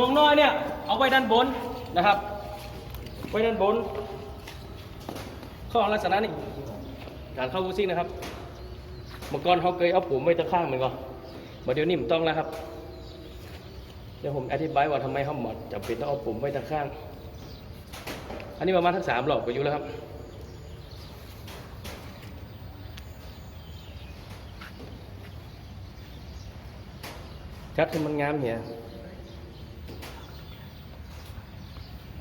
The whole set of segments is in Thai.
ห่วงน้อยเนี่ยเอาไว้ด้านบนนะครับ ไว้ด้านบน ข้อลักษณะนี้การเข้าบูซิ่งนะครับเมื่อก่อนเขาเคยเอาผมไว้ตะข้างเหมือนกันมาเดี๋ยวนี้ผมต้องแล้วครับ เดี๋ยวผมอธิบายว่าทำไมเขาหมดจำเป็นต้องเอาผมไว้ตะข้าง อันนี้ประมาณทั้งสามหลอกไปอยู่แล้วครับจัดให้มันงามเหี่ย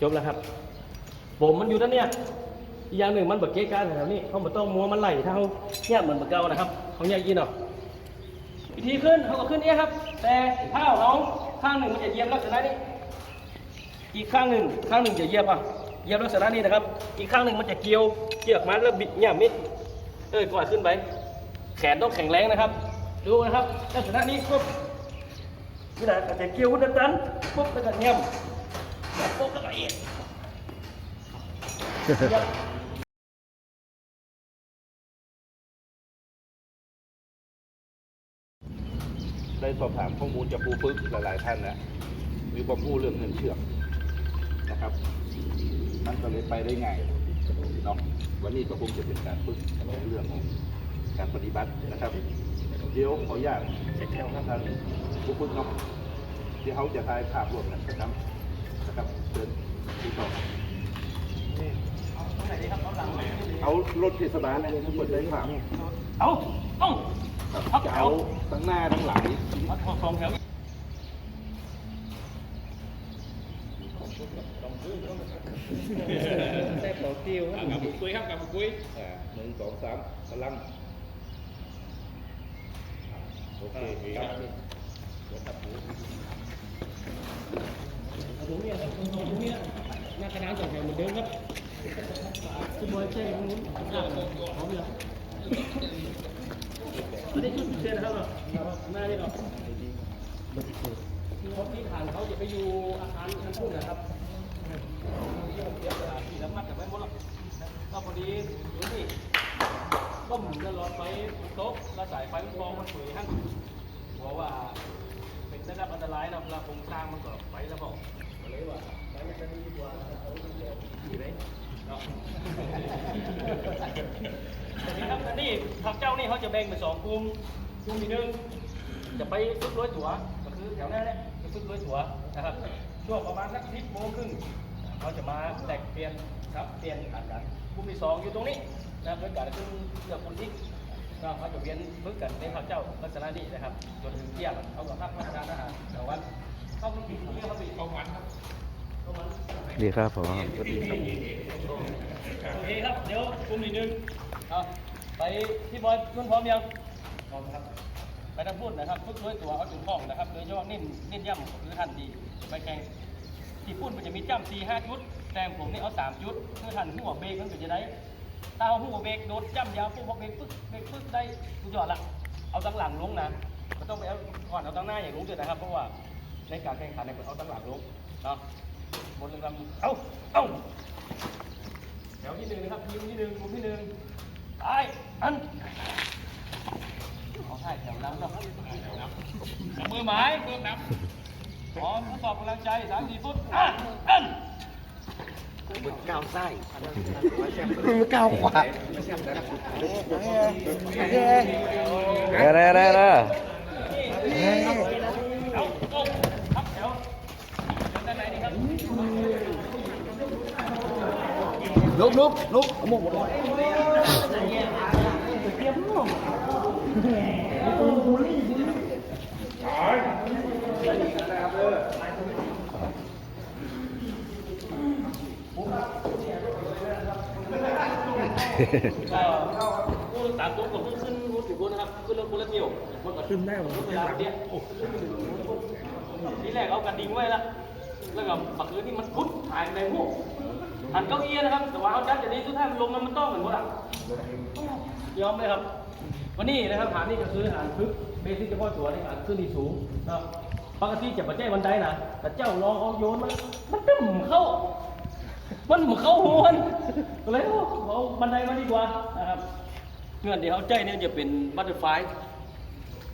จบแล้วครับผมมันอยู่ด้านเนี้ยอีกอย่างหนึ่งมันแบบเก๊กการแถวนี้เขาไม่ต้องมัวมันไหลถ้าเขาแยกเหมือนแบบเก่านะครับเขาแยกยีนเนาะวิธีขึ้นเขาก็ขึ้นเนี้ยครับ แต่เท้าเขาข้างหนึ่งมันจะเยียบลักษณะนี้ อีกข้างหนึ่งข้างหนึ่งจะเยียบอะเยียบลักษณะนี้นะครับ อีกข้างหนึ่งมันจะเกี่ยวเกี่ยวออกมาแล้วบิดเนี่ยมิดเอ้ยกวาดขึ้นไปแขนต้องแข็งแรงนะครับ ดูนะครับลักษณะนี้ปุ๊บนี่แหละอาจจะเกี่ยวดันดันปุ๊บแล้วก็เงียบ ปุ๊บแล้วก็เอียดได้สอบถามข้อมูลจากครูฝึกหลายๆท่านนะมีความรู้เรื่องเงินเชื่อมนะครับมันก็เลยไปได้ไงเนาะวันนี้ก็คงจะเป็นการฝึกเรื่องของการปฏิบัตินะครับ เดี๋ยวขออนุญาตท่านผู้ฝึกเนาะที่เขาจะถ่ายภาพรวมนะครับ ครับเชิญที่ต่อเอารถเทศบาลอะไรทั้งหมดได้ภาพเอาเอาครับครับจะเอาเอาทั้งหน้าทั้งหลังเอาสองแถวแซ่บต่อติ้วกับบุกุยครับกับบุกุยอ่าหนึ่งสองสามพลังโอเคครับ ตรงนี้ตรงนี้หน้ากระดานสองแถวเหมือนเดิมครับคุณบอยเช่ตรงนู้นพร้อมยังอันนี้ชุดพิเศษนะครับหน้านี่เนาะเขาที่ฐานเขาจะไปอยู่อาคารชั้นพุ่งนะครับที่ผมเสียเวลาที่ละมัดกับไว้หมดหรอกก็พอดีดูนี่ก็หมุนจะหลอดไฟโต๊ะและสายไฟมันกองมันสวยทั้งเพราะว่า ได้รับอันตรายนะเวลาโครงสร้างมันก็ไปแล้วบอกก็เลยว่าไปมันจะดีกว่าเอาเดียวดีไหมเนาะนนี้ครับนนี้ทางเจ้านี่เขาจะแบ่งเป็นสองกลุ่มกลุ่มที่หนึ่งจะไปฝึกร้อยตัวก็คือแถวนั้นแหละไปฝึกร้อยตัวนะครับช่วงประมาณสักสิบโมงครึ่งเขาจะมาแตกเปลี่ยนครับเปลี่ยนกันกันกลุ่มที่สองอยู่ตรงนี้นะเพื่อการขึ้นเรือคนที่ ก็เขาจะเวียนฝึกกันในข้าวเจ้าลักษณะนี้นะครับ จนถึงเที่ยงเขาก็พักพักทานอาหารแต่วันเข้าไปกินเที่ยงเขาไปเข้าวันครับเข้าวันดีครับผมโอเคครับ เดี๋ยวกลุ่มที่หนึ่งเอาไปที่บอยนุ่นพร้อมยังพร้อมครับ ไปทางพูดนะครับฝึกด้วยตัวเอาจุดห้องนะครับโดยเฉพาะนิ่มนิ่มย่ำคือทันดีไปแข่งที่พูดมันจะมีจ้ำสี่ห้าจุด แต่ผมนี่เอาสามจุดคือทันหัวเบรกมันจะได้ ถ้าเอาหัวเบรกโดนจ้ำยาวปุ๊บพอเบรกปึ๊กเบรกปึ๊กได้ทุกยอดละเอาตั้งหลังลงนะไม่ต้องไปเอาก่อนเอาตั้งหน้าอย่างลงเดือดนะครับเพราะว่าในการแข่งขันเนี่ยเอาตั้งหลังลงเนาะบนเรื่องกำเอาเอาแถวที่หนึ่งนะครับทีมที่หนึ่งกลุ่มที่หนึ่งไปอันเอาใช่แถวน้ำเนาะมือหมายมือน้ำพร้อมทดสอบกำลังใจสามสี่ฟุตอะอัน ก้าวก้าวขวาเร่เร่เร่เร่เอาเอาครับแถวด้านในนี่ครับ ลุกลุกลุกมุก ก็ ผู้ตามตัวผมขึ้นขึ้นรู้สึกว่านะครับขึ้นเรื่องคนละเที่ยวมันก็ขึ้นได้หมดเวลาเนี้ยทีแรกเอากระดิ่งไว้ละแล้วก็บักคืนที่มันพุดหายไปพวกหันเก้าอี้นะครับ แต่ว่าเอาจัดจะดีสุดท้านลงมันมันต้องเหมือนหมดอะยอมเลยครับ วันนี้นะครับฐานนี่ก็คือฐานพึกเบสิกเฉพาะตัวในฐานขึ้นที่สูงนะปกติจะมาแจ้บันไดนะแต่เจ้าลองเอาโยนมันมันตึ้มเข้า มันเหมือเขาหัวมันเลยเอาเอาบันไดมาดีกว่านะครับเงื่อนที่เขาใจเนี่ยจะเป็นบัตเตอร์ไฟ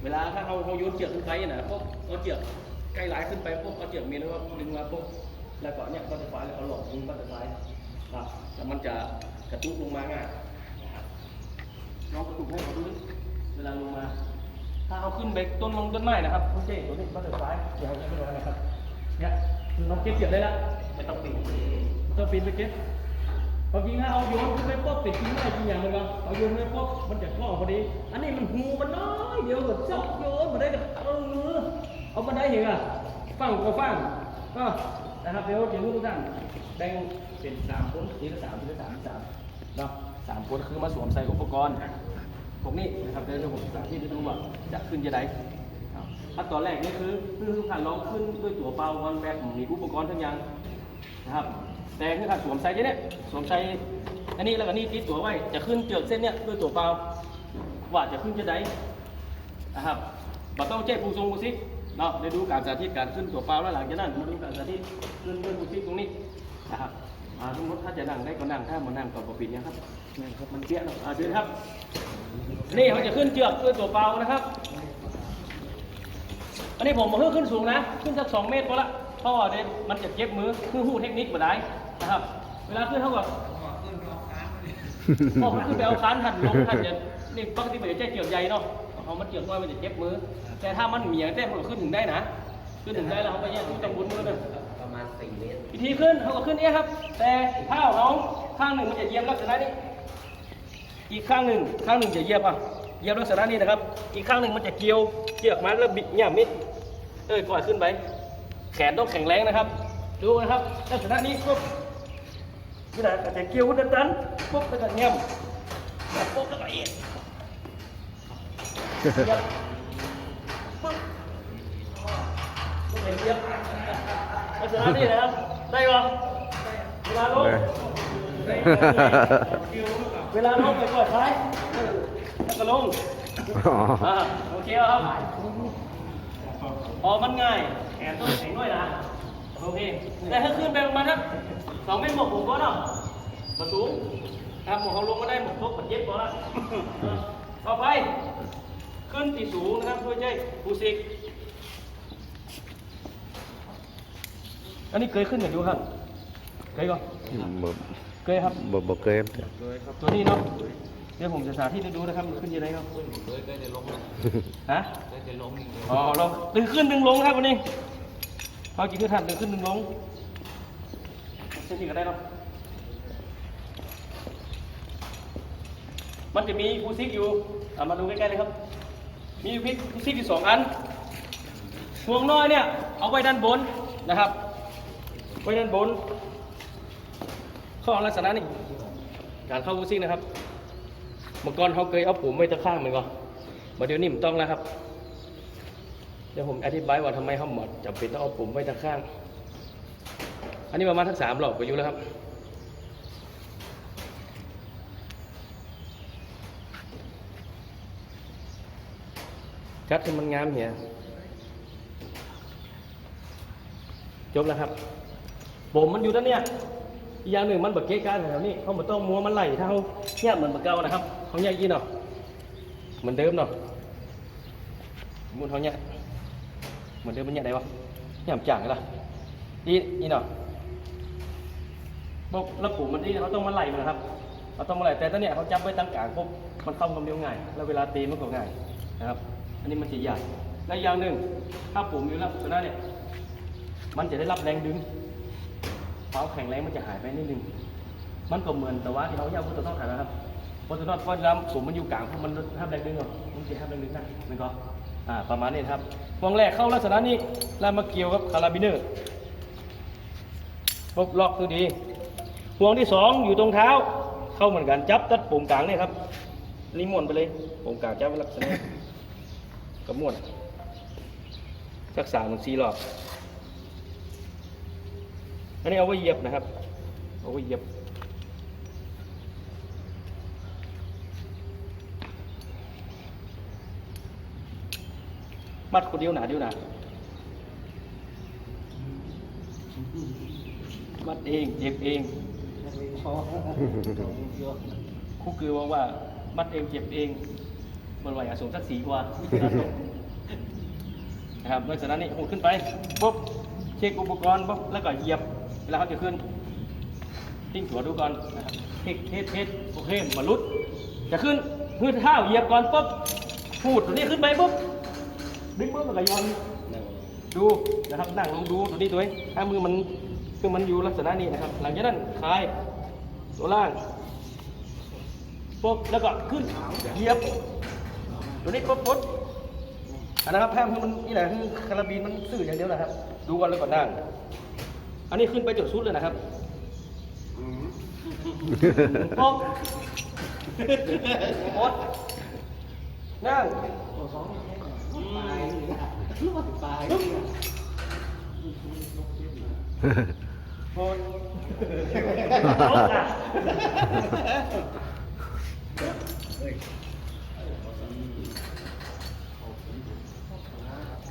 เวลาถ้าเขาเขาโยนเจือกขึ้นไปนะพวกเขาเจือกใกล้หลายขึ้นไปปุ๊บเอาเจียบเมีแล้วก็ดึงมาปุ๊บแล้วก็เนี่ยก็จะฟ้าแล้วเอาหลอกดึงก็จะฟ้าครับแล้วมันจะกระตุกลงมาง่ายนะครับน้องกระตุกให้เขาดูเวลาลงมา ถ้าเอาขึ้นไปต้นมงต้นไม้นะครับคุณเจ๊ตัวนี้ก็จะฟ้าเดี๋ยวจะไปดูนะครับเนี่ยคือน้องเก็บเก็บได้ล้วไม่ต้องปีน ไม่ต้อปีนไปเก็บพอจริงถ้าเอาโยนขึ้นไปปุ๊บติดทิ้งได้จริงอย่างหนึงก็เอาโยนไปปุ๊บมันจะคล้อพอดี อันนี้มันหูมันน้อยเดียวก็ซับโยนมาได้กับเออเอามาได้เห็นอะฟังก็ฟังก็นะครับเดี๋ยวเดี๋ยวทุกท่านแบ่งเป็นสามคนทีละสามทีละสามสามเนาะสามคนคือมาสวมใส่อุปกรณ์พวกนี้นะครับเดี๋ยวผมสาธิตให้ดูว่าจะขึ้นจะได้ขั้นตอนแรกนี่คือคือทุกท่านลองขึ้นด้วยตัวเปล่าวันแบบมีอุปกรณ์ทั้งย่างนะครับ แต่คือการสวมใส่เนี่ยสวมใส่อันนี้แล้วก็นี่ติดตัวไว้ จะขึ้นเจือกเส้นเนี่ยด้วยตัวเปล่าว่าจะขึ้นจะได้นะครับเรต้องเจ๊ปูทรงปูซิเนาะได้ดูการสาธิตการขึ้นตัวเปล่าแล้วหลังจากนั้นมาดูการสาธิตขึ้นด้วยปูซิตรงนี้นะครับอ่าสมมติถ้าจะนั่งได้ก็นั่งถ้ามานั่งก็บปิดเนะครับนี่ครับมันเปี้ยนะอ่าเดินครับ นี่เขาจะขึ้นเจือกด้วยตัวเปล่านะครับ อันนี้ผมมาเพิ่งขึ้นสูงนะ ขึ้นสักสองเมตรพอละ เพราะว่าเดี๋ยวมันจะเจ็บมือคือหูเทคนิคมาได้นะครับ เวลาขึ้นเท่ากับพอมันขึ้นไปเอาคานหันลงหันจะนี่ปกติมันจะเกี่ยวใหญ่เนาะเขามันเกี่ยวน้อยมันจะเจ็บมือ แต่ถ้ามันเหมียงเต้นมันก็ขึ้นถึงได้นะขึ้นถึงได้แล้วเขาไปแยกต้องบุญมือเลยประมาณสี่เมตรวิธีขึ้นเขาก็ขึ้นเนี้ยครับ แต่เท้าน้องข้างหนึ่งมันจะเหยียบลักษณะนี้อีกข้างหนึ่งข้างหนึ่งจะเหยียบอะเหยียบลักษณะนี้นะครับ อีกข้างหนึ่งมันจะเกี่ยวเกี่ยวมาแล้วบิดเนี่ยมิดเอ้ยปล่อยขึ้นไป แขนต้องแข็งแรงนะครับ ดูนะครับลักษณะนี้ปุ๊บนี่แหละอาจจะเกี่ยวดันดันปุ๊บแล้วก็เงียบแล้วปุ๊บแล้วก็เอียดเหยียบปุ๊บปุ๊บเหยียบลักษณะนี้นะครับ ได้ปะเวลาลงเวลาลงไปกดซ้ายแล้วก็ลงอ๋ออ่าโอเคครับ ออกมันง่ายแขนต้องแข็งด้วยนะโอเคแต่ถ้าขึ้นไปประมาณสักสองเมตรหมกผมก็เนาะมาสูงครับหมกเขาลงก็ได้หมกพกปัดเย็บพอละอ่าต่อไป ขึ้นที่สูงนะครับเพื่อใจปูซิกอันนี้เคยขึ้นอย่างดูครับเคยก่อนบ่เคยครับบ่บ่เคยตัวนี้เนาะ เดี๋ยวผมจะสาธิตให้ดูนะครับมันขึ้นยังไงครับฮะอ๋อลองดึงขึ้นดึงลงครับวันนี้เอากี่ขึ้นทันดึงขึ้นดึงลงเส้นที่ก็ได้เนาะมันจะมีฟูซิกอยู่เอามาดูใกล้ๆเลยครับ มีฟูซิกอยู่สองอันห่วงน้อยเนี่ยเอาไว้ด้านบนนะครับ ไว้ด้านบนข้อลักษณะนี่การเข้าฟูซิกนะครับ เมื่อก่อนเขาเคยเอาผมไว้ตะข้างเหมันก่อนมาเดี๋ยวนี้มันต้องแล้วครับ เดี๋ยวผมอธิบายว่าทำไมเขาหมดจำเป็นต้องเอาผมไว้ตะข้าง อันนี้ประมาณทั้งสามหลอกไปอยู่แล้วครับจัดให้มันงามเหียจบแล้วครับผมมันอยู่ด้านเนี้ยอีกอย่างหนึ่งมันแบบเก๊การแถวนี้เขาไม่ต้องมัวมันไหลถ้าเขาเงียบเหมือนแบบเก่านะครับ เขาเงียบยี่เนาะเหมือนเดิมเนาะมุนเขาเงียบเหมือนเดิมมันเงียได้ปะเงียบจ่างกันละอีอีเนาะบอกแล้วปุ่มันนี่เขาต้องมาไหลมันนะครับเขาต้องมาไหลแต่ตอนเนี้ยเขาจับไว้ตั้งกลางปุ๊บมันเข้าความเร็วง่าย แล้วเวลาตีมันก็ง่ายนะครับ อันนี้มันจะใหญ่และอย่างหนึ่งถ้าปุ่มอยู่ลักษณะเนี่ยมันจะได้รับแรงดึงความแข็งแรงมันจะหายไปนิดนึง มันก็เหมือนแต่ว่าที่เราอยาพูดตัวต้องหานะครับ เพราะตัวต้องเพราะลำสูงมันอยู่กลางเพราะมันห้ามแรงดึงหรอกมันจะห้ามแรงดึงนะมันก็อ่าประมาณนี้ครับวงแรกเข้าลักษณะนี้แล้วมาเกี่ยวกับคาราบิเนอร์ปุ๊บล็อกตัวดีห่วงที่สองอยู่ตรงเท้า เข้าเหมือนกันจับตัดปุ่มกลางเนี่ยครับนี่ม้วนไปเลยปุ่มกลางจับลักษณะกับม้วนสักสามถึงสี่รอบอันนี้เอาไว้เหยียบนะครับ เอาไว้เหยียบ มัดคนเดียวหนาเดียวหนามัดเองเจ็บเองครูคือว่าว่า มัดเองเจ็บเองมันไหวอาสงสักสีกว่านะครับลักษณะนี้หูขึ้นไปปุ๊บเช็คอุปกรณ์ปุ๊บแล้วก็เหยียบเวลาเขาจะขึ้นทิ้งถัวดูก่อนนะครับเทสเทสเทสโอเคมาลุดจะขึ้นพื้นเท้าเหยียบก่อนปุ๊บพูดตัวนี้ขึ้นไปปุ๊บ ดึงปุ๊บแล้วก็ย้อนดูนะครับนั่งลงดูตัวนี้ตัวนี้ถ้ามือมันคือมันอยู่ลักษณะนี้นะครับ หลังจากนั้นคลายตัวล่างปุ๊บแล้วก็ขึ้นเหยียบ ตัวนี้ปุ๊บปุ๊บอันนะครับแพมมันนี่แหละคือคาราบีนมันสื่ออย่างเดียวนะครับ ดูก่อนแล้วก่อนนั่ง อันนี้ขึ้นไปจนสุดเลยนะครับปุ๊บปุ๊บนั่ง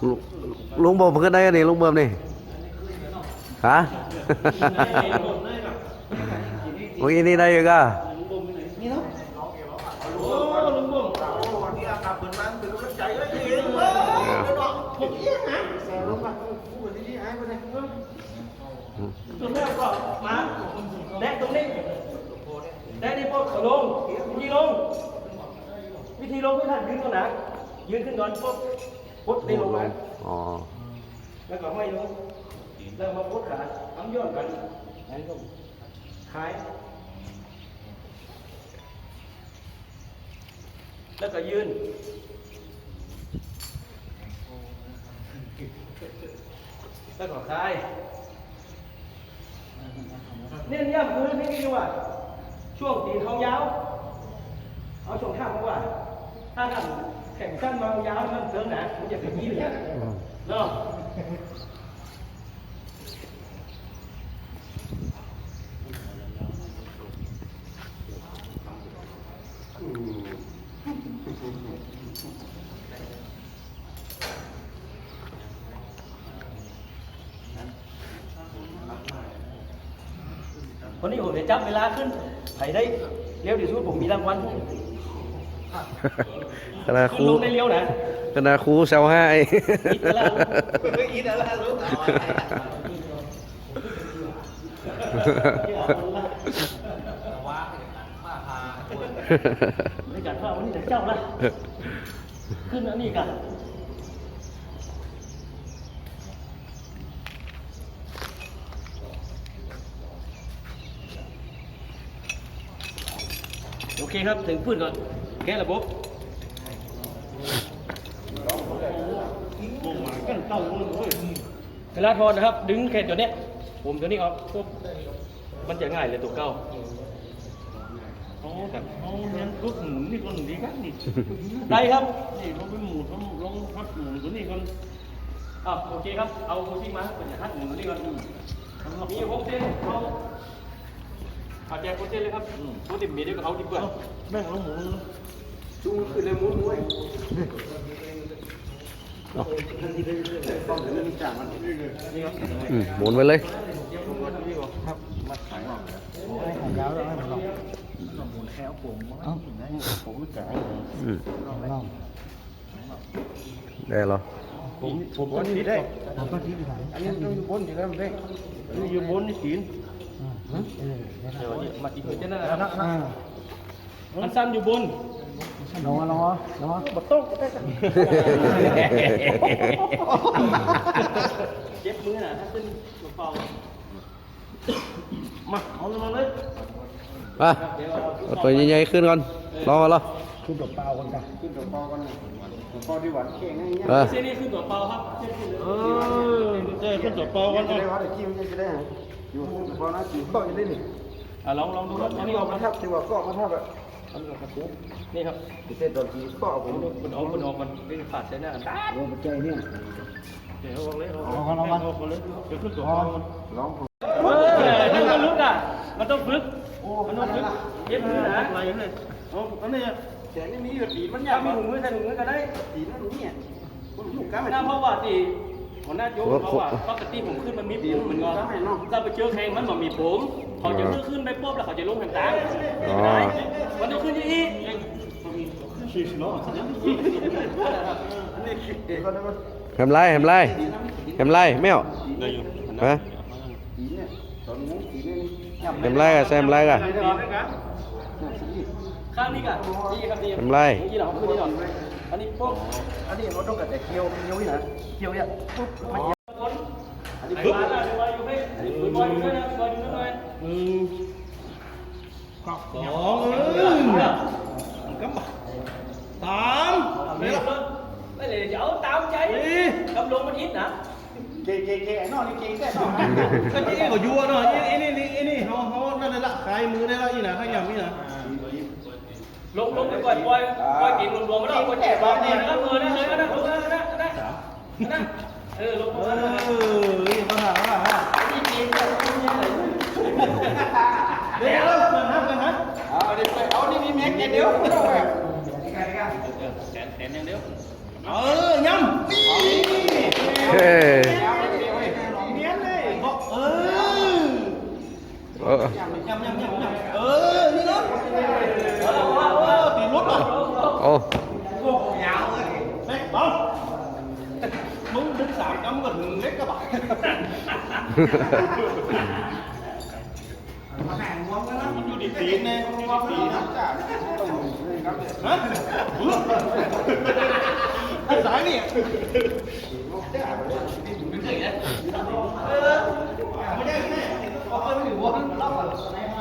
ลุงลุงบ่มขึ้นได้กันนี่ลุงเบิ่มนี่ฮะ เมื่อกี้นี่ได้อยู่ก็ ตัวแรกก็มาแดกตรงนี้แดกนี่ปุ๊บลงวิธีลง วิธีลงไม่ทันยืนก่อนนะยืนขึ้นก่อนปุ๊บปุ๊บตีลงมาอ๋อแล้วก็ไม่ลงแล้วมาพุทขาทำย้อนกันอันนี้ก็คลายแล้วก็ยืน แล้วก็คลายเน้นย้ำคือนี่ดีว่า ช่วงตีนเขายาว เอาช่วงข้างมาว่า ถ้าท่านแข่งสั้นมายาวมันเสริมหนามันจะเป็นยี่ห้อเนาะ วันนี้ผมจะจับเวลาขึ้นไถได้เร็วที่สุดผมมีรางวัลให้คณะคขึ้นรูลงได้เร็วนะคณะครูแซวให้อีกแล้วอีกแล้วรู้ในการว่าวันนี้จะเจ้าละขึ้นอันนี้กัน เคครับถึงพื้นก่อนแก้ระบบเวลาทอนนะครับ ดึงแขนตัวเนี้ยผมตัวนี้ออกปุ๊บมันจะง่ายเลยตัวเก้าอ๋อแบบอ๋องั้นก็หมุนนี่ก็หนุนดีกันนี่ได้ครับนี่เขาไปหมุนเขาลงพัดหมุนตัวนี้ก่อนอะโอเคครับเอาโคชิมาเป็นฮัทหนึ่งตัวนี้ก่อนมีหกเส้นเอา เอาแจกหกเส้นเลยครับโคติมีด้วยกับเขาดีกว่าแม่งลงหมุนจุ้งขึ้นเลยมุ้นมุ้ยนี่ครับอืมหมุนไปเลยอืมได้เหรอผมผมก็ที่ได้ผมก็ที่ได้อันนี้ต้องอยู่บนอยู่แล้วมันได้นี่อยู่บนนี่ศีล เดี๋ยวนี้มาที่เพื่อนจะนั่นนะครับมันสั้นอยู่บนลงมาลงมาลงมาบัต้องได้กันเจ็บมือนะถ้าขึ้นเบาๆมาเอาลงมาเลยอะเอาตัวใหญ่ๆขึ้นก่อนรอรอขึ้นดอกเปล่ากันจ้ะเออเส้นนี้ขึ้นตัวเปล่าครับเส้นขึ้นเลยเออเจ้ขึ้นตัวเอยู่พอนะจีบก็อยู่ได้นี่อะลองลองดูครับอันนี้ออกมาครับจีว่าก็อมาครับอะอันนี้ออกมาปุ๊บนี่ครับเส้นตอนจีก็ผมคุณออกคุณออกมันเป็นขาดเส้หน้ากันลงไปใจเนี่ยเดี๋ยวอองเลยออกกันออกกันออกเลยเดี๋ยวฝึกนตัวลองเฮ้ยนี่มันลึกอะมันต้องฝึกมันต้องฝึกเย็บมือนะอะไรเลยโอ้อันนี้แขนนี่มีอยู่ตีมันยากมีหูมือใส่หูมือก็ได้ตีนั่นนี่คุณหนุ่มก้าวไม่ได้เพ่าะว่าตี หัวหน้าโจ๊กเขาว่าปกติผมขึ้นมันมีผมเหมือนกันถ้าไปเจอแข่งมันบอกมีผมเขาจะขึ้นขึ้นไปปุ๊บแล้วเขาจะลงทางกลางอ๋อมันต้องขึ้นที่นี่สี่สิบล้ออันนี้แฮมไรแฮมไรแฮมไรแมวได้อยู่ฮะแฮมไรกับแซมไรกันข้างนี้กันนี่ครับนี่แฮมไรนี่เราขึ้นนี่ก่ อนอันนี้ปุ๊บอันนี้เราต้องกับแต่เคียวเคียวนี่นะเคียวเนี่ยปุ๊บมันเคียวคนอันนี้ปุ๊บมาอยู่ให้คุณบอยอยู่ด้วยนะบอยอยู่ด้วยหนึ่งสองเออก็มาสามไม่หรอกไม่เลยเดี๋ยวตามใจกำลงมันอิดนะเก่งเก่งเก่งไอ้นอกนี่เก่งแค่นอกก็จีก็ยัวเนาะไอ้นี่นี่ไอ้นี่เขาเขานั่นเลยละคลายมือได้ละอีนะข้างอย่างนี้นะ ลงลงไปก่อนปล่อยปล่อยกินรวมๆไม่ต้องปล่อยแอบบอกเนี่ยนะมือนะเลยนะลงนะนะนะนะเออลงเอมาอเขาถามว่านี่กินเนี่ยเลยเดี๋ยวเราเปิดห้ามกันนะเอาดิไปเอานี่มีแม็กเดียวไม่ต้องแบบเออย่ำนี่เฮ้ย เนี้ยเลยบอกเออ เออ ย่ำย่ำย่ำย่ำเออนี่เนาะเออเออตีรถอะ โอ้ เฮ้ยบอลมึงดึงสามกำก็ถึง เล็กกระบะมันอยู่ดีตีนไงมันอยู่ดีตีนนะฮะไอ้สายนี่ไม่ได้แน่เอาไปไม่ถึงวันรอบก่อนไหนไหม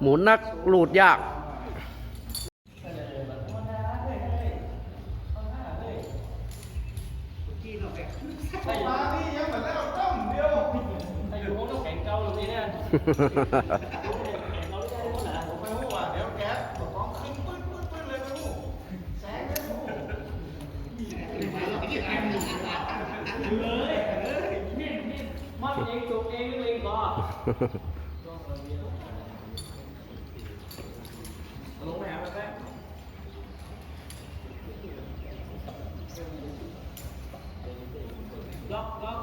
หมุนนักหลุดยากไอ้อยู่คงต้องแข่งเก่าตรงนี้เนี่ยมันเองจุกเองเองก็ ล็อกล็อก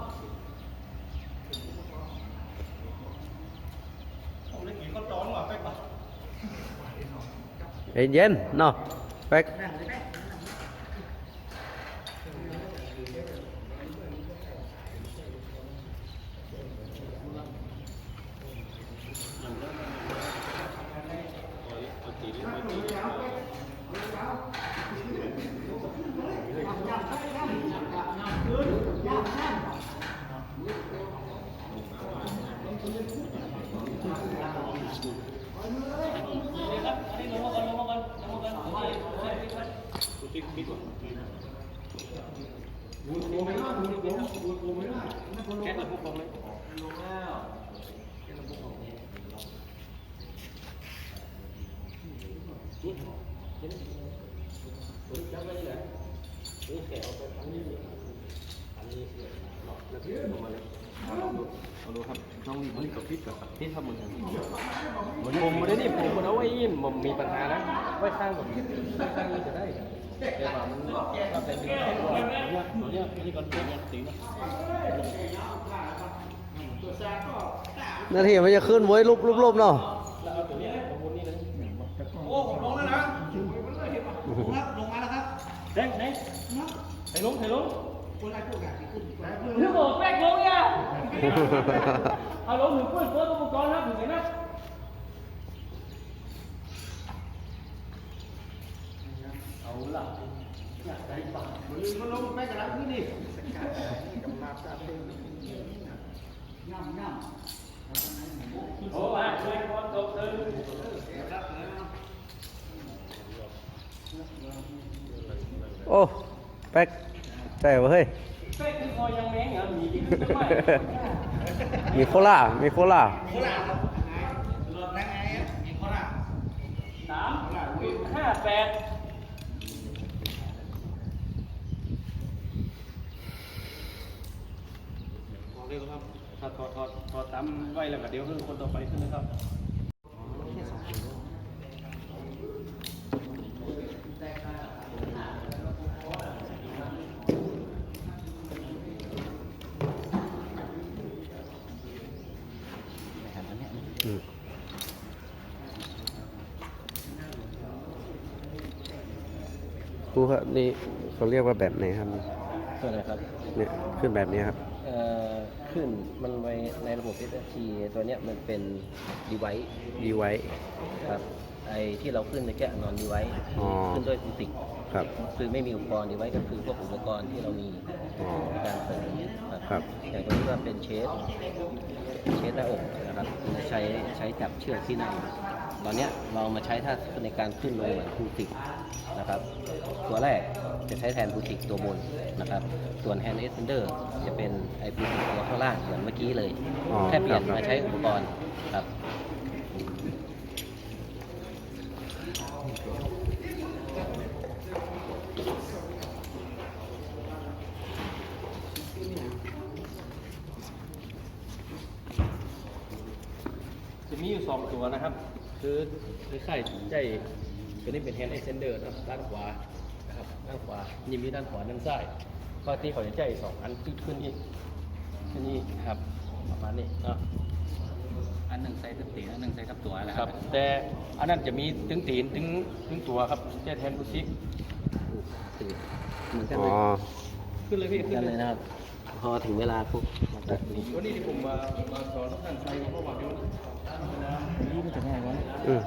ผมเลยกี่คนร้อนว่ะไปปะ เย็นเย็นเนาะแป๊ก นี่ครับอันนี้ลงมาก่อนลงมาก่อนลงมาก่อนโอเคโอเคครับแก๊สระบบลงเลยเอาดูครับน้องมันกับพิษกับพิษทำเหมือนกัน มันมุมมันได้นี่ผมมันเอาไว้ยินมันมีปัญหานะ ไว้ข้างกับข้างนี้จะได้แต่ว่ามันเราแต่ดึงแค่ตัวเนี่ยตัวเนี้ยอันนี้ก่อนตัวเนี้ยตีนะนาทีมันจะขึ้นไว้ยรูปรูปรูปเนาะแล้วเอาตัวเนี้ยประมูลนี่เลยโอ้ผมลงแล้วนะลงมาแล้วครับเด้งเด้งไถ่ลงไถ่ลงถึงบอกแป๊กลงเนี่ยเอาลงถึงเพื่อนเพื่อนอุปกรณ์นะถึงไหนนะ เอาล่ะอยากได้ปากลืมก็ลงไปกับร้านนี้ดิโอ้ยช่วยคนตกตึงโอ้แป๊กแต่ว่าเฮ้ยเป๊กคือคอยยังแมงเหรอมีกินไม่มีโคล่ามีโคล่าสามห้าแปด อถอดถอดตามไว้แล้วก็เดี๋ยวคือคนต่อไปขึ้นนะครับครูครับนี่เขาเรียกว่าแบบไหนครับ ตัวอะไครับ เนี่ยขึ้นแบบนี้ครับ เอ่อ ขึ้น มันไว้ในระบบ SFT ตัวเนี้ยมันเป็น device ดีไว้ ครับ ไอ้ที่เราขึ้นในแก้นอนดีไว้อ๋อ ขึ้นด้วยฟิสิกครับคือไม่มีอุปกรณ์ดีไว้ก็คือพวกอุปกรณ์ที่เรามีอ๋อ ในการเปิดครับ อย่างตัวนี้ก็เป็นเชส เชสหน้าอกนะครับใช้ใช้จับเชือกที่นั่งตอนเนี้ยเรามาใช้ถ้าในการขึ้นลงเหมือนฟูติกนะครับ ตัวแรกจะใช้แทนฟูติกตัวบนนะครับ ส่วนแฮนด์เอสเซนเดอร์จะเป็นไอฟูติกตัวข้างล่างเหมือนเมื่อกี้เลยอ๋อแค่เปลี่ยนครับมาใช้อุปกรณ์ครับ จะมีอยู่สองตัว นะครับ คือคล้ายๆใจตัวนี้เป็น hand extender นะครับด้านขวานะครับด้านขวานี่มีด้านขวาด้านซ้ายปกติเขาจะใจสองอันขึ้นขึ้นอีกขึ้นอีกครับประมาณนี้เนาะอันหนึ่งใส่ตับตีนอันหนึ่งใส่ตับตัวแหละครับ แต่อันนั้นจะมีถึงตีนถึงถึงตัวครับแค่แทนบุซิกเหมือนกันอ๋เลอยขึ้นเลยพี่ขึ้นเลยนะครับ พอถึงเวลาปุ๊บมาตัดนี้วันนี้ที่ผมมามาสอนท่านใช้เพราะว่าเดี๋ยวนี่มันจะง่ายว่าอืม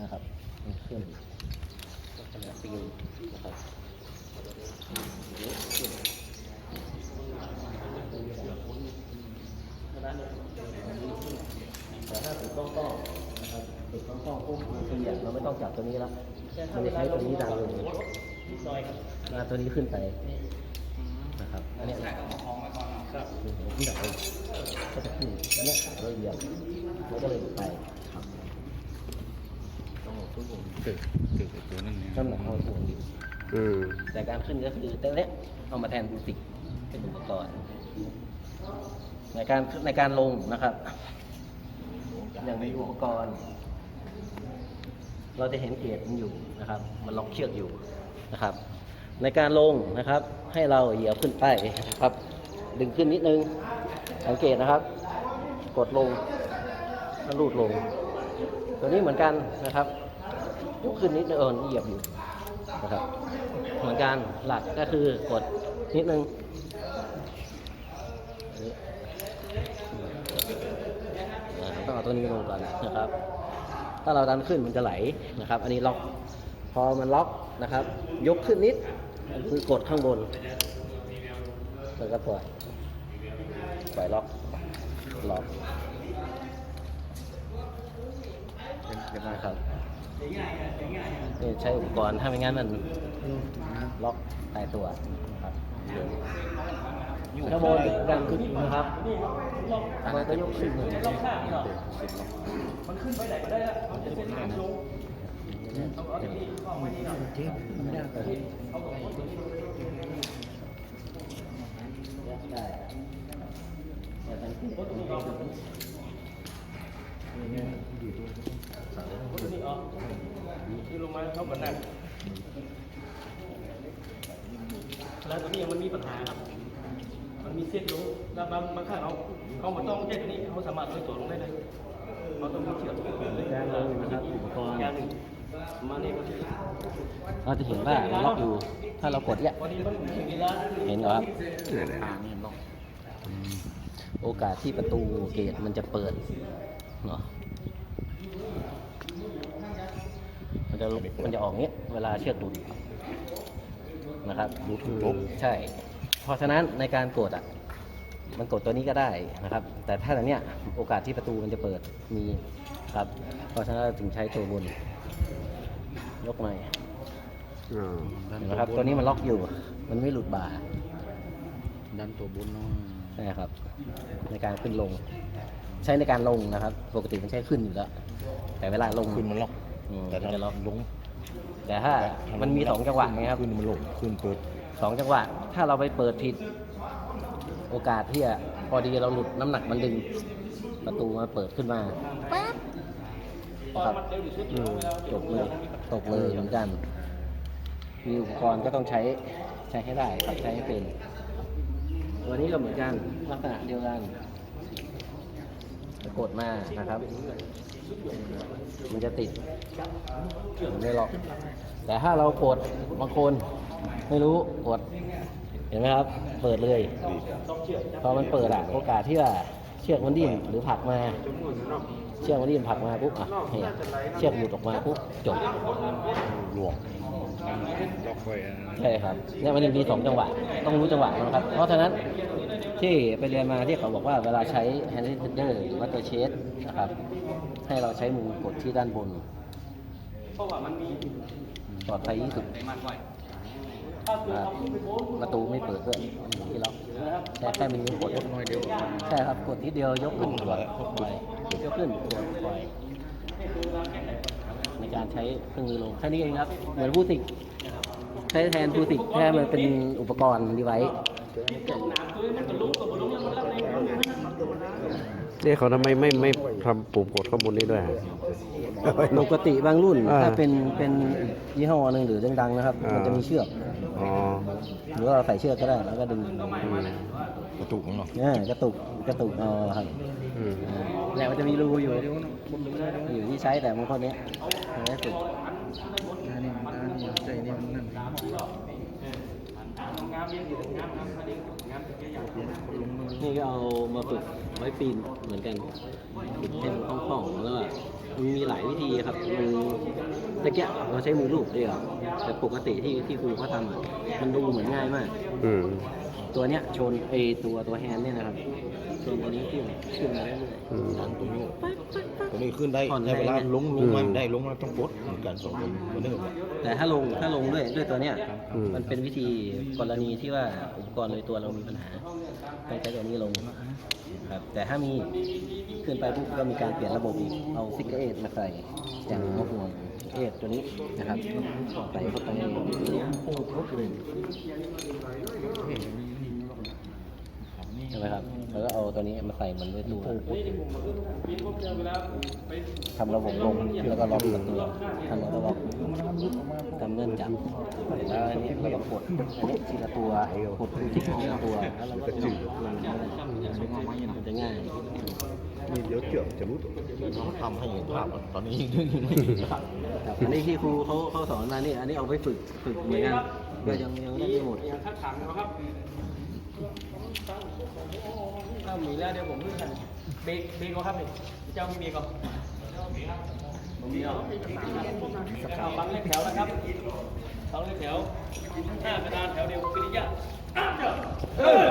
นะครับนี่ขึ้นลักษณะตีนนะครับแต่ถ้าติดกล้องกล้องนะครับติดกล้องกล้องปุ๊บคืออย่างเราไม่ต้องจับตัวนี้แล้วมันจะใช้ตัวนี้ดันลงมาตัวนี้ขึ้นไปนะครับอันเนี้ยครับที่ดับเลยก็จะขึ้นแล้วเนี่ยเราเหยียบมันก็เลยหลุดไปครับเกิดเกิดตัวนึงเนี่ยน้ำหนักเราถ่วงอยู่อืมแต่การขึ้นก็คือตัวเนี้ยเอามาแทนบูติกเป็นอุปกรณ์ในการในการลงนะครับ อย่างในอุปกรณ์ เราจะเห็นเกจมันอยู่นะครับ มันล็อกเชือกอยู่นะครับ ในการลงนะครับ ให้เราเหยียบขึ้นไปนะครับ ดึงขึ้นนิดนึง สังเกตนะครับ กดลงแล้วลูดลง ตัวนี้เหมือนกันนะครับ ยกขึ้นนิดนึงเออเหยียบอยู่นะครับ เหมือนกันหลักก็คือกดนิดนึงต้องเอาตัวนี้ลงก่อนนะครับ ถ้าเราดันขึ้นมันจะไหลนะครับ อันนี้ล็อกพอมันล็อกนะครับ ยกขึ้นนิดคือกดข้างบนแล้วก็ปล่อยปล่อยล็อกล็อกนะครับนี่ใช้อุปกรณ์ถ้าไม่งั้นมันล็อกตายตัวนะครับ ข้างบนดันขึ้นนะครับมันก็ยกขึ้นเลยมันขึ้นไปไหนก็ได้ล้วมันจะเส้นทางลงเอาเอาที่นี่ข้อไว้นี่เนาะมันยากแต่ที่เขาบอกว่าตัวนี้ได้แต่ทางที่ตัวนี้ออกตัวนี้ออกที่ลงมาเข้ากันนั่นแล้วตัวนี้มันมีปัญหาครับ มีเส้นลงแล้วบางบางครั้งเราเขามาต้องแค่ตัวนี้เขาสามารถลอยตัวลงได้เลยเราต้องมีเชือกการลงนะครับอุปกรณ์อย่างหนึ่งมาเนี่ยเราจะเห็นว่ามันล็อกอยู่ ถ้าเรากดเนี่ยเห็นเหรอครับโอกาสที่ประตูเกตมันจะเปิดเนาะมันจะมันจะออกเงี้ยเวลาเชือกหลุดนะครับลุกใช่ เพราะฉะนั้นในการกดอะมันกดตัวนี้ก็ได้นะครับ แต่ถ้าอันเนี้ยโอกาสที่ประตูมันจะเปิดมีครับ เพราะฉะนั้นเราถึงใช้ตัวบน ยกใหม่อ๋อเห็นไหมครับ ตัวนี้มันล็อกอยู่ มันไม่หลุดบ่า ดันตัวบนเนาะใช่ครับ ในการขึ้นลง ใช้ในการลงนะครับ ปกติมันใช้ขึ้นอยู่แล้ว แต่เวลาลงขึ้นมันล็อกอืมแต่ถ้ามันจะล็อกลง แต่ถ้ามันมีสองจังหวะไงครับขึ้นมันลงขึ้นเปิด สองจังหวะ ถ้าเราไปเปิดผิด โอกาสที่จะพอดีเราหลุดน้ำหนักมันดึง ประตูมาเปิดขึ้นมาปั๊บนะครับอืมจบเลยตกเลยเหมือนกันมีอุปกรณ์ก็ต้องใช้ใช้ให้ได้ครับใช้ให้เป็นตัวนี้ก็เหมือนกันลักษณะเดียวกัน กดมานะครับ มันจะติดไม่หรอก แต่ถ้าเรากดบางคนไม่รู้กด เห็นไหมครับ เปิดเลยพอมันเปิดอะโอกาสที่ว่าเชือกมันดิ้นหรือผักมาเชือกมันดิ้นผักมาปุ๊บอะเนี่ยเชือกหลุดออกมาปุ๊บจบหลวงใช่ครับเนี่ยมันจะมีสองจังหวะ ต้องรู้จังหวะนะครับ เพราะฉะนั้น ที่ไปเรียนมาที่เขาบอกว่าเวลาใช้ hand tender หรือว่าตัวเชสนะครับ ให้เราใช้มือกดที่ด้านบนเพราะว่ามันมีปลอดภัยที่สุดประตูไม่เปิดด้วยที่ล็อกแค่แค่มีนิ้วกดน้อยเดียวใช่ครับกดนิดเดียวยกขึ้นปล่อยปล่อยยกขึ้นปล่อยปล่อยในการใช้เครื่องมือลงแค่นี้เองครับเหมือนผู้สิกใช้แทนผู้สิกแค่มันเป็นอุปกรณ์ดีไว้ เนี่ยเขาทำไมไม่ไม่ทำปุ่มกดข้อมูลนี้ด้วยอะปกติบางรุ่นอ่าถ้าเป็นเป็นอีกยี่ห้อหนึ่งหรือดังๆนะครับอ่ามั มันจะมีเชือก อ๋อ หรือว่าเราใส่เชือกก็ได้แล้วก็ดึงกระตุกมั้งเนาะเนี่ยกระตุกกระตุกเอาครับอืมแล้วมันจะมีรูอยู่อยู่ที่ใช้แต่บางคนเนี้ยมันไม่สุดนี่ ก็เอามาฝึกไว้ปีนเหมือนกันฝึกให้มันคล่องๆแล้วก็มันมีหลายวิธีครับมือตะเกียบเราใช้มือลูบด้วยเหรอแต่ปกติที่ที่ครูเขาทำอะมันดูเหมือนง่ายมาก อืม ตัวเนี้ยชนไอตัวตัวแฮนด์เนี่ยนะครับชนตัวนี้ขึ้นขึ้นมาเรื่อย อืมตรงนี้ตรงนี้ขึ้นได้ผ่อนแรงในเวลาเนี่ย ลงลงมาอืมได้ลงมาต้องกดเหมือนกันสองคนมันนึกว่าๆแต่ถ้าลงถ้าลงด้วยด้วยตัวเนี้ยอืม มันเป็นวิธีกรณีที่ว่าอุปกรณ์ในตัวเรามีปัญหาต้องใช้ตัวนี้ลงครับแต่ถ้ามีขึ้นไปปุ๊บก็มีการเปลี่ยนระบบอีกเอาซิกเกอร์เอทมาใส่อย่างหัวห่วงเอทตัวนี้นะครับใส่เข้าไปใช่ไหมครับ แล้วก็เอาตัวนี้มาใส่มันด้วยตัวทำระบบลงแล้วก็ล็อกประตูทำแล้วก็ล็อกทำเงื่อนจับแล้วอันนี้เราก็กดอันนี้ทีละตัวกดทีละตัวแล้วเราก็ลงลงมันจะง่ายนี่เดี๋ยวเจือกจะรู้ตัวทำให้เห็นภาพอะตอนนี้ยังยังไม่เห็นภาพครับอันนี้ที่ครูเขาเขาสอนมานี่อันนี้เอาไปฝึกฝึกเหมือนกันก็ยังยังได้ไม่หมด ถ้าถังนะครับถ้ามีแล้วเดี๋ยวผมเพิ่งกันเบรกเบรกก็ครับนี่เจ้ามีเบรกก็ผมมีเหรอเอาฟังเลขแถวนะครับฟังเลขแถวหน้ากระดานแถวเดียวปิริยะเออ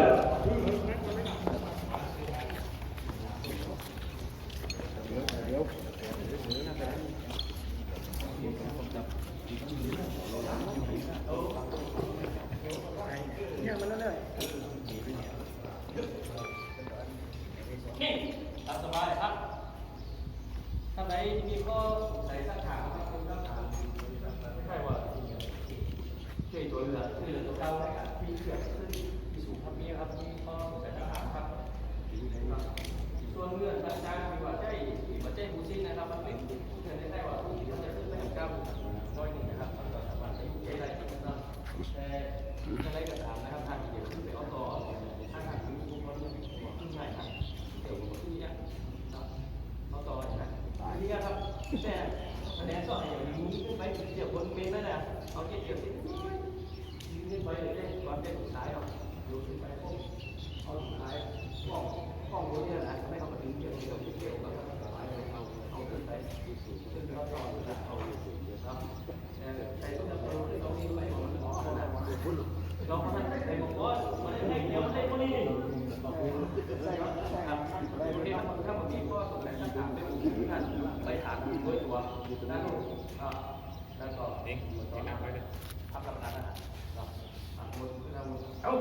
ตามสบายครับท่านไหนมีข้อสงสัยสักถามครับคุณสักถามไม่ใช่ว่าช่วยตัวเรือช่วยเรือตัวเก่าได้ครับมีเชือกขึ้นมีสูงครับมีครับมีข้อสงสัยสักถามครับส่วนเรื่องทางการมีว่าใจว่าใจหูซินนะครับมันเป็นเรื่องได้ว่าผู้หญิงมันจะขึ้นไปถึงเก้าน้อยหนึ่งนะครับมันก็สามารถจะยุ่งใจได้นะครับแต่อะไรก็ตามนะครับทางเดียวขึ้นไปเอาต่อทางทางถึงทุกคนขึ้นง่ายครับเดี๋ยวขึ้นยาก เอาต่อนะอันนี้ครับ แต่คะแนนก็อย่างนี้ขึ้นไปเดี๋ยวบนเมนนั่นแหละเอาเกี่ยวที่ขึ้นไปเลยได้ก่อนเป็นสุดท้ายอะดูขึ้นไปพวกเอาสุดท้ายกล้องกล้องบนเนี่ยนะไม่เอามาถึงเกี่ยวเกี่ยวเกี่ยวกับสบายเลยเอาเอาขึ้นไปขึ้นไปเอาต่อนะเอาอยู่ครับแต่ใช้ต้องเอาขึ้นตรงนี้ไปมันอ๋อนะเราทำในบอกว่ามันได้เกี่ยวได้พ อดีครับวันนี้ถ้าบางทีก็สงสัยจะถามไปดูที่นั่นไปถามดูด้วยตัวนั่นอ่าแล้วก็เองตอนนั้นไปเลยทำกับนั้นนะเราถามวนขึ้นมาวนเอ้า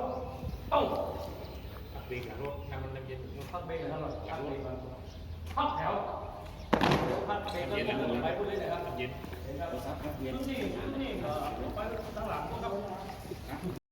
เอ้าปีกับรถทำมันเย็นพักเบรกกันเท่าไหร่พักเบรกกันพักแถวพักเบรกกันไปพูดเลยนะครับเย็นเย็นนี่นี่ไปข้างหลังครับ